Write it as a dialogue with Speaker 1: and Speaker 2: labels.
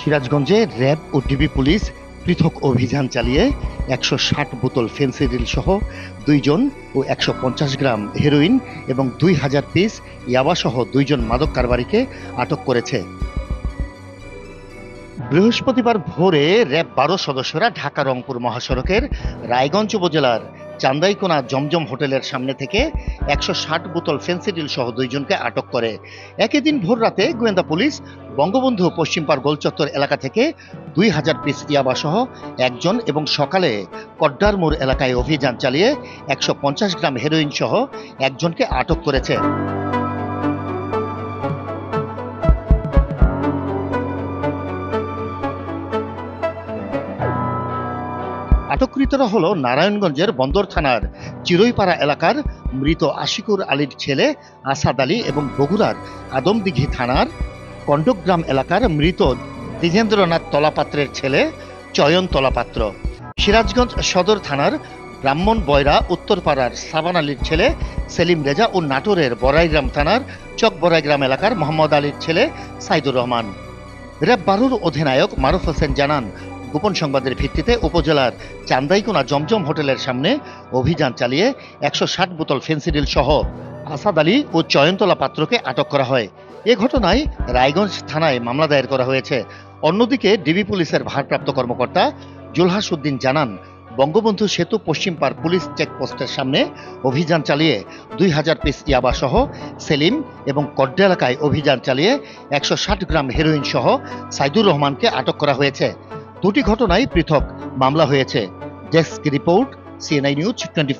Speaker 1: সিরাজগঞ্জে র্যাব ও DB police পৃথক অভিযান চালিয়ে একশো ষাট বোতল ফেন্সিডিল সহ দুইজন ও একশো পঞ্চাশ গ্রাম হেরোইন এবং দুই হাজার পিস ইয়াবাসহ দুইজন মাদক কারবারিকে আটক করেছে। বৃহস্পতিবার ভোরে র্যাব বারো সদস্যরা ঢাকা রংপুর মহাসড়কের রায়গঞ্জ উপজেলার চান্দাইকোনা জমজম হোটেলের সামনে থেকে একশো ষাট বোতল ফেন্সিডিল সহ দুইজনকে আটক করে। একই দিন ভোর রাতে গোয়েন্দা পুলিশ বঙ্গবন্ধু পশ্চিমপার গোলচত্বর এলাকা থেকে দুই হাজার পিস ইয়াবা সহ একজন এবং সকালে কড্ডার মোড় এলাকায় অভিযান চালিয়ে একশো পঞ্চাশ গ্রাম হেরোইন সহ একজনকে আটক করেছে। আটককৃতরা হল নারায়ণগঞ্জের বন্দর থানার চিরইপাড়া এলাকার মৃত আশিকুর আলীর ছেলে আসাদ আলী এবং বগুড়ার আদমদিঘি থানার কণ্ডকগ্রাম এলাকার মৃত দ্বিজেন্দ্রনাথ তলাপাত্রের ছেলে চয়ন তলাপাত্র। সিরাজগঞ্জ সদর থানার ব্রাহ্মণ বয়রা উত্তরপাড়ার সাবান আলীর ছেলে সেলিম রেজা ও নাটোরের বড়াইগ্রাম থানার চক বড়াইগ্রাম এলাকার মোহাম্মদ আলীর ছেলে সাইদুর রহমান। র্যাব বারুর অধিনায়ক মারুফ হোসেন জানান গোপন সংবাদের ভিত্তিতে উপজেলার চান্দাইকোনা জমজম হোটেলের সামনে অভিযান চালিয়ে একশো ষাট বোতল ফেন্সিডিল সহ আসাদ আলী ও চয়নতলা পাত্রকে আটক করা হয়। এ ঘটনায় রায়গঞ্জ থানায় মামলা দায়ের করা হয়েছে। অন্যদিকে ডিবি পুলিশের ভারপ্রাপ্ত কর্মকর্তা জুলহাস উদ্দিন জানান, বঙ্গবন্ধু সেতু পশ্চিম পার পুলিশ চেকপোস্টের সামনে অভিযান চালিয়ে দুই হাজার পিস ইয়াবা সহ সেলিম এবং কড্ডা এলাকায় অভিযান চালিয়ে একশো ষাট গ্রাম হেরোইন সহ সাইদুর রহমানকে আটক করা হয়েছে। দুটি ঘটনায় পৃথক মামলা হয়েছে। Desk report CNI news twenty